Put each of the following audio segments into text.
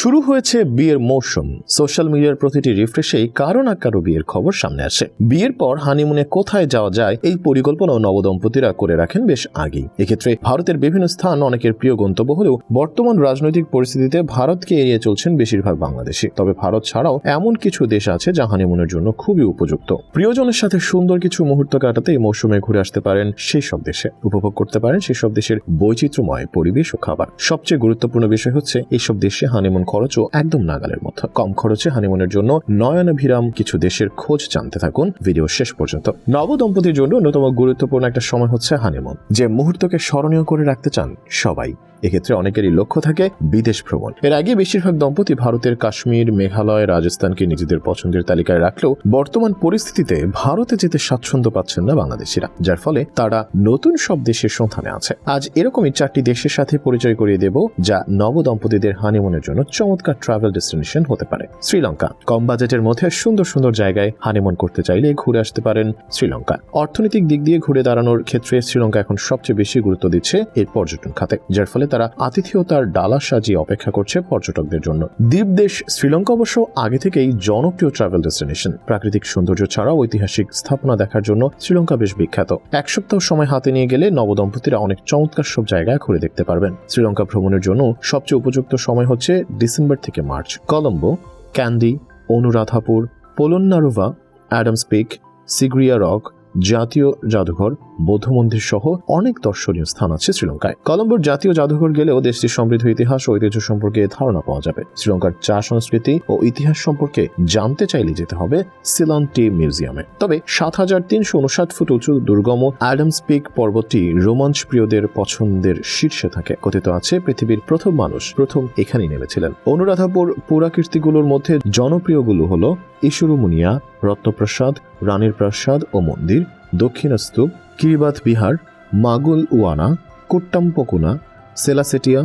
শুরু হয়েছে বিয়ের মৌসুম। সোশ্যাল মিডিয়ার প্রতিটি রিফ্রেশেই কারও না কারও বিয়ের খবর সামনে আসে। বিয়ের পর হানিমুনে কোথায় যাওয়া যায়, এই পরিকল্পনাও নবদম্পতিরা করে রাখেন বেশ আগেই। এক্ষেত্রে ভারতের বিভিন্ন স্থান অনেকের প্রিয় গন্তব্য হলেও বর্তমান রাজনৈতিক পরিস্থিতিতে ভারতকে এড়িয়ে চলছেন বেশিরভাগ বাংলাদেশি। তবে ভারত ছাড়াও এমন কিছু দেশ আছে যা হানিমুনের জন্য খুবই উপযুক্ত। প্রিয়জনের সাথে সুন্দর কিছু মুহূর্ত কাটাতে এই মৌসুমে ঘুরে আসতে পারেন সেই সব দেশে। উপভোগ করতে পারেন সেই সব দেশের বৈচিত্র্যময় পরিবেশ ও খাবার। সবচেয়ে গুরুত্বপূর্ণ বিষয় হচ্ছে, এইসব দেশে হানিমুন খরচও একদম নাগালের মধ্যে কম খরচে হানিমুনের জন্য নয়নাভিরাম কিছু দেশের খোঁজ জানতে থাকুন। ভিডিও শেষ পর্যন্ত। নবদম্পতির জন্য অন্যতম গুরুত্বপূর্ণ একটা সময় হচ্ছে হানিমুন যে মুহূর্তকে স্মরণীয় করে রাখতে চান সবাই। এক্ষেত্রে অনেকেরই লক্ষ্য থাকে বিদেশ ভ্রমণ। এর আগে বেশিরভাগ দম্পতি ভারতের কাশ্মীর, মেঘালয়, রাজস্থানকে নিজেদের পছন্দের তালিকায় রাখলেও বর্তমান পরিস্থিতিতে ভারতে যেতে স্বাচ্ছন্দ্য পাচ্ছেন না বাংলাদেশিরা, যার ফলে তারা নতুন সব দেশের সন্ধানে আছে। আজ এরকমই চারটি দেশের সাথে পরিচয় করিয়ে দেব, যা নবদম্পতিদের হানিমুনের জন্য চমৎকার ট্রাভেল ডেস্টিনেশন হতে পারে। শ্রীলঙ্কা। কম বাজেটের মধ্যে সুন্দর সুন্দর জায়গায় হানিমুন করতে চাইলে ঘুরে আসতে পারেন শ্রীলঙ্কা। অর্থনৈতিক দিক দিয়ে ঘুরে দাঁড়ানোর ক্ষেত্রে শ্রীলঙ্কা এখন সবচেয়ে বেশি গুরুত্ব দিচ্ছে এর পর্যটন খাতে, যার ফলে তারা আতিথেয়তার ডালা সাজিয়ে অপেক্ষা করছে পর্যটকদের জন্য। দ্বীপ দেশ শ্রীলঙ্কা অবশ্য আগে থেকেই জনপ্রিয় ট্রাভেল ডেস্টিনেশন প্রাকৃতিক সৌন্দর্য ছাড়াও ঐতিহাসিক স্থাপনা দেখার জন্য শ্রীলঙ্কা বেশ বিখ্যাত। এক সপ্তাহ সময় হাতে নিয়ে গেলে নবদম্পতিরা অনেক চমৎকার সব জায়গায় ঘুরে দেখতে পারবেন। শ্রীলঙ্কা ভ্রমণের জন্য সবচেয়ে উপযুক্ত সময় হচ্ছে ডিসেম্বর থেকে March. Colombo, Kandy, Anuradhapura, Polonnaruwa, Adam's Peak, Sigiriya Rock, জাতীয় জাদুঘর বৌদ্ধ মন্দির সহ অনেক দর্শনীয় স্থান আছে শ্রীলঙ্কায়। কলম্বোর জাতীয় জাদুঘর গেলেও দেশটির সমৃদ্ধ ইতিহাস ও ঐতিহ্য সম্পর্কে ধারণা পাওয়া যাবে। শ্রীলঙ্কার চা সংস্কৃতি ও ইতিহাস সম্পর্কে জানতে চাইলে যেতে হবে সিলন টি মিউজিয়ামে। তবে সাত হাজার তিনশো উনষাট ফুট উঁচু দুর্গম অ্যাডামস পিক পর্বতটি রোমাঞ্চ প্রিয়দের পছন্দের শীর্ষে থাকে। কথিত আছে, পৃথিবীর প্রথম মানুষ প্রথম এখানেই নেমেছিলেন। অনুরাধাপুর পুরাকীর্তিগুলোর মধ্যে জনপ্রিয়গুলো হল ইসুরুমুনিয়া, রত্নপ্রাসাদ, রানীর প্রাসাদ ও মন্দির দক্ষিণ স্তূপ কিরিবাত বিহার মাগুল উয়ানা কোট্টাম্পকুনা সেলাসেটিয়া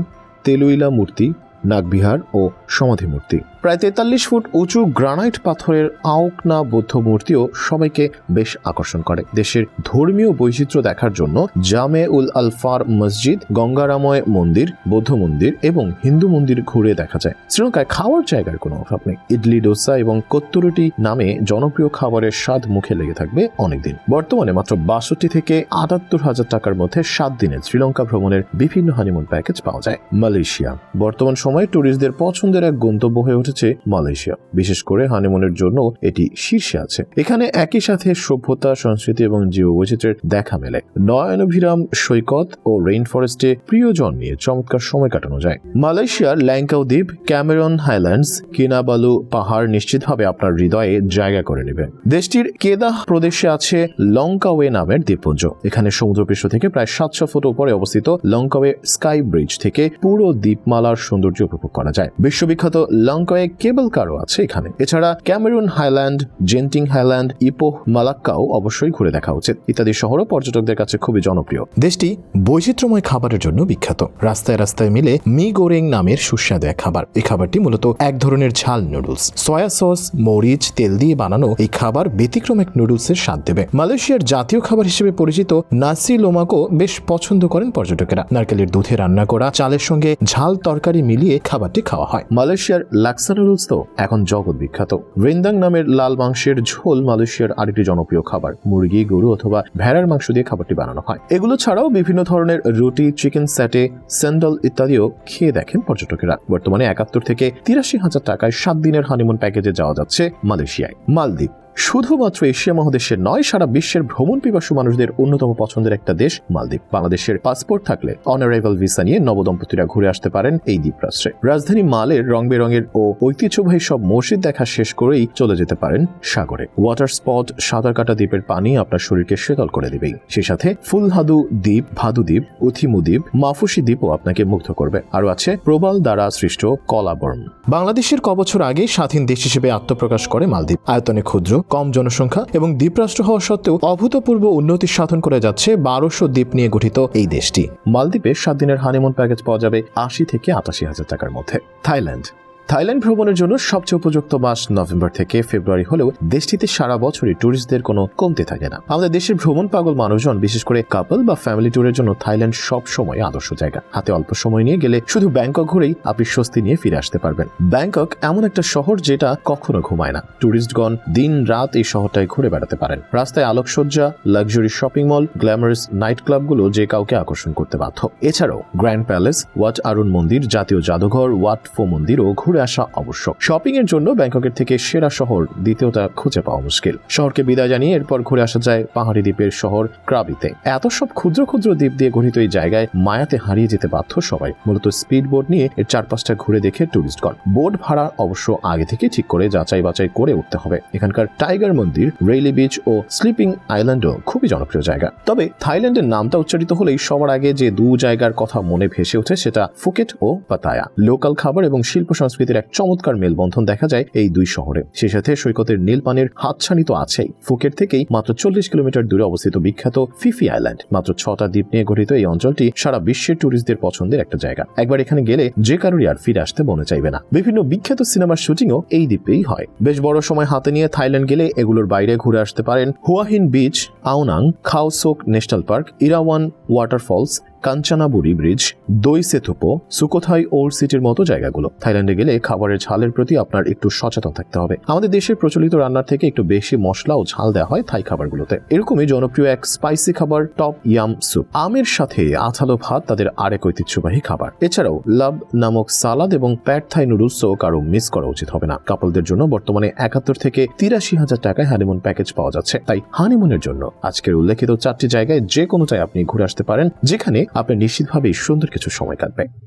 তেলুইলা মূর্তি নাগবিহার ও সমাধি মূর্তি প্রায় তেতাল্লিশ ফুট উঁচু গ্রানাইট পাথরের আউকনা বৌদ্ধ মূর্তিও সবাইকে বেশ আকর্ষণ করে। দেশের ধর্মীয় বৈচিত্র্য দেখার জন্য জামে উল আলফার মসজিদ, গঙ্গারাময় মন্দির, বৌদ্ধ মন্দির এবং হিন্দু মন্দির ঘুরে দেখা যায়। শ্রীলঙ্কায় খাওয়ার জায়গার কোনো অভাব নেই। ইডলি, ডোসা এবং কত্তুরুটি নামে জনপ্রিয় খাবারের স্বাদ মুখে লেগে থাকবে অনেকদিন। বর্তমানে মাত্র বাষট্টি থেকে আটাত্তর হাজার টাকার মধ্যে সাত দিনের শ্রীলঙ্কা ভ্রমণের বিভিন্ন হানিমুন প্যাকেজ পাওয়া যায়। মালয়েশিয়া। বর্তমান সময়ে ট্যুরিস্টদের পছন্দের এক গন্তব্য হয়ে উঠেছে মালয়েশিয়া। বিশেষ করে হানিমুনের জন্য এটি শীর্ষে আছে। এখানে একই সাথে সভ্যতা, সংস্কৃতি এবং জীববৈচিত্র্যের দেখা মেলে। নয়নভিরাম সৈকত ও রেইন ফরেস্টে প্রিয়জন নিয়ে চমৎকার সময় কাটানো যায়। মালয়েশিয়ার ল্যাংকাও দ্বীপ, ক্যামেরন হাইল্যান্ডস, কিনাবালু পাহাড় নিশ্চিতভাবে আপনার হৃদয়ে জায়গা করে নেবে। দেশটির কেদাহ প্রদেশে আছে লঙ্কাওয়ে নামের দ্বীপপুঞ্জ। এখানে সমুদ্রপৃষ্ঠ থেকে প্রায় সাতশো ফুট উপরে অবস্থিত লঙ্কাওয়ে স্কাই ব্রিজ থেকে পুরো দ্বীপমালার সৌন্দর্য উপভোগ করা যায়। বিশ্ববিখ্যাত লঙ্কাওয়ে কেবল কারও আছে এখানে। এছাড়া Cameron Highland, Genting Highland, Ipoh, মালাক্কাও অবশ্যই ঘুরে দেখা উচিত। ইত্যাদি শহরও পর্যটকদের কাছে খুবই জনপ্রিয়। দেশটি বৈচিত্র্যময় খাবারের জন্য বিখ্যাত। রাস্তায় রাস্তায় মিলে মি গোরেং নামের সুস্বাদু এক খাবার। এই খাবারটি মূলত এক ধরনের ঝাল নুডলস। সয়া সস, মরিচ, তেল দিয়ে বানানো এই খাবার ব্যতিক্রম এক নুডলসের স্বাদ দেবে। মালয়েশিয়ার জাতীয় খাবার হিসেবে পরিচিত নাসি লোমাকো বেশ পছন্দ করেন পর্যটকেরা। নারকেলের দুধে রান্না করা, চালের সঙ্গে ঝাল তরকারি মিলিয়ে খাবারটি খাওয়া হয়। মালয়েশিয়ার লাক্সা নুডলস তো এখন জগৎ বিখ্যাত। বৃন্দাং নামের লাল মাংসের ঝোল মালয়েশিয়ার আরেকটি জনপ্রিয় খাবার, মুরগি, গরু অথবা ভেড়ার মাংস দিয়ে খাবারটি বানানো হয়। এগুলো ছাড়াও বিভিন্ন ধরনের রুটি, চিকেন স্যাটে, স্যান্ডল ইত্যাদিও খেয়ে দেখেন পর্যটকেরা। বর্তমানে একাত্তর থেকে তিরাশি হাজার টাকায় সাত দিনের হানিমুন প্যাকেজে যাওয়া যাচ্ছে মালয়েশিয়ায়। মালদ্বীপ। শুধুমাত্র এশিয়া মহাদেশের নয়, সারা বিশ্বের ভ্রমণ পিপাসু মানুষদের অন্যতম পছন্দের একটা দেশ, মালদ্বীপ। বাংলাদেশের পাসপোর্ট থাকলে অনারাইভাল ভিসা নিয়ে নবদম্পতিরা ঘুরে আসতে পারেন এই দ্বীপরাষ্ট্রে। রাজধানী মালের রং বেরঙের ও ঐতিহ্যবাহী সব মসজিদ দেখা শেষ করেই চলে যেতে পারেন সাগরে। ওয়াটার স্পট সাঁতার কাটা দ্বীপের পানি আপনার শরীরকে শীতল করে দেবেই। সেই সাথে ফুলহাদু দ্বীপ, ভাদু দ্বীপ, উথিমু দ্বীপ, মাফুসি দ্বীপও আপনাকে মুগ্ধ করবে। আরও আছে প্রবাল দ্বারা সৃষ্ট কলাবর্ম। বাংলাদেশের কবছর আগে স্বাধীন দেশ হিসেবে আত্মপ্রকাশ করে মালদ্বীপ। আয়তনে ক্ষুদ্র কম জনসংখ্যা এবং দ্বীপরাষ্ট্র হওয়া সত্ত্বেও অভূতপূর্ব উন্নতি সাধন করে যাচ্ছে বারোশো দ্বীপ নিয়ে গঠিত এই দেশটি। মালদ্বীপে সাত দিনের হানিমুন প্যাকেজ পাওয়া যাবে আশি থেকে আটাশি হাজার টাকার মধ্যে। থাইল্যান্ড থাইল্যান্ড ভ্রমণের জন্য সবচেয়ে উপযুক্ত মাস নভেম্বর থেকে ফেব্রুয়ারি হলেও দেশটিতে সারা বছরই ট্যুরিস্টদের কোনো কমতে থাকে না। আমাদের দেশের ভ্রমণ পাগল মানুষজন, বিশেষ করে কাপল বা ফ্যামিলি ট্যুরের জন্য থাইল্যান্ড সব সময় আদর্শ জায়গা। হাতে অল্প সময় নিয়ে গেলে শুধু ব্যাংকক ঘুরেই আপনি স্বস্তি নিয়ে ফিরে আসতে পারবেন। ব্যাংকক এমন একটা শহর যেটা কখনো ঘুমায় না। ট্যুরিস্টগণ দিন রাত এই শহরটায় ঘুরে বেড়াতে পারেন। রাস্তায় আলোকসজ্জা luxury shopping mall glamorous night ক্লাবগুলো যে কাউকে আকর্ষণ করতে বাধ্য। এছাড়াও গ্র্যান্ড প্যালেস ওয়াট আরুন মন্দির জাতীয় জাদুঘর ওয়াট ফো মন্দিরও ঘুরে আসা আবশ্যক। শপিং এর জন্য ব্যাংককের থেকে সেরা শহর দ্বিতীয়টা খুঁজে পাওয়া মুশকিল। শহরকে বিদায় জানিয়ে এরপর ঘুরে আসা যায় পাহাড়ি দ্বীপের শহর ক্রাবিতে এত সব ক্ষুদ্র ক্ষুদ্র দ্বীপ দিয়ে গঠিত এই জায়গায় মায়াতে হারিয়ে যেতে বাধ্য সবাই। মূলত স্পিড বোট নিয়ে এর চারপাশটা ঘুরে দেখে ট্যুরিস্টগণ বোট ভাড়া অবশ্য আগে থেকে ঠিক করে যাচাই বাছাই করে উঠতে হবে। এখানকার টাইগার মন্দির, রেইলি বিচ ও স্লিপিং আইল্যান্ডও খুবই জনপ্রিয় জায়গা। তবে থাইল্যান্ডের নামটা উচ্চারিত হলেই সবার আগে যে দু জায়গার কথা মনে ভেসে ওঠে সেটা ফুকেট ও পাতায়া। লোকাল খাবার এবং শিল্প সংস্কৃতির এক চমৎকার মেলবন্ধন দেখা যায় এই দুই শহরে। সেই সাথে সৈকতের নীল পানির হাতছানি তো আছেই। ফুকেট থেকেই মাত্র চল্লিশ কিলোমিটার দূরে অবস্থিত বিখ্যাত ফিফি আইল্যান্ড। মাত্র ছটা দ্বীপ নিয়ে গঠিত এই অঞ্চলটি সারা বিশ্বের ট্যুরিস্টদের পছন্দের একটা জায়গা। একবার এখানে গেলে যে কারোরই আর ফিরে আসতে মনে চাইবে না। বিভিন্ন বিখ্যাত সিনেমার শুটিংও এই দ্বীপেই হয়। বেশ বড় সময় হাতে নিয়ে থাইল্যান্ড গেলে এগুলোর বাইরে ঘুরে আসতে পারেন Hua Hin beach Ao Nang Khao Sok national park, Erawan waterfalls Kanchanaburi bridge, Doi Suthep Sukhothai old সিটির মতো জায়গাগুলো। থাইল্যান্ডে গেলে খাবারের ঝালের প্রতি আপনার একটু সচেতন থাকতে হবে। আমাদের দেশের প্রচলিত রান্নার থেকে একটু বেশি মশলা ও ঝাল দেওয়া হয় থাই খাবারগুলোতে। এরকমই জনপ্রিয় এক স্পাইসি খাবার, টপ ইয়াম স্যুপ। আমের সাথে আঠালো ভাত তাদের আরেক ঐতিহ্যবাহী খাবার। এছাড়াও লাভ নামক সালাদ এবং প্যাট থাই নুডলসও কারও মিস করা উচিত হবে না। কাপলদের জন্য বর্তমানে একাত্তর থেকে তিরাশি হাজার টাকায় হানিমুন প্যাকেজ পাওয়া যাচ্ছে। তাই হানিমুনের জন্য আজকের উল্লেখিত চারটি জায়গায় যে কোনোটাই আপনি ঘুরে আসতে পারেন, যেখানে আপনার নিশ্চিতভাবেই সুন্দর কিছু সময় কাটবে